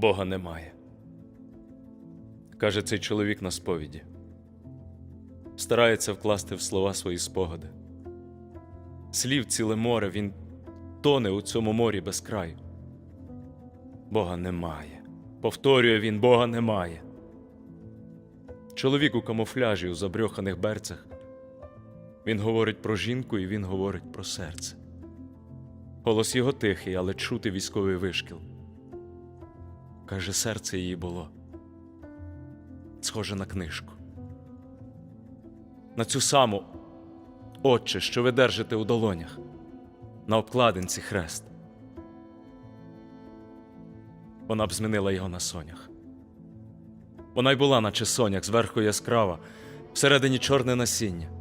Бога немає. Каже цей чоловік на сповіді. Старається вкласти в слова свої спогади. Слів ціле море, він тоне у цьому морі без краю. Бога немає. Повторює він, Бога немає. Чоловік у камуфляжі у забрьоханих берцях. Він говорить про жінку і він говорить про серце. Голос його тихий, але чути військовий вишкіл. Каже, серце її було. Схоже на книжку. На цю саму Отче, що ви держите у долонях, на обкладинці хрест. Вона б змінила його на сонях. Вона й була, наче сонях, зверху яскрава, всередині чорне насіння.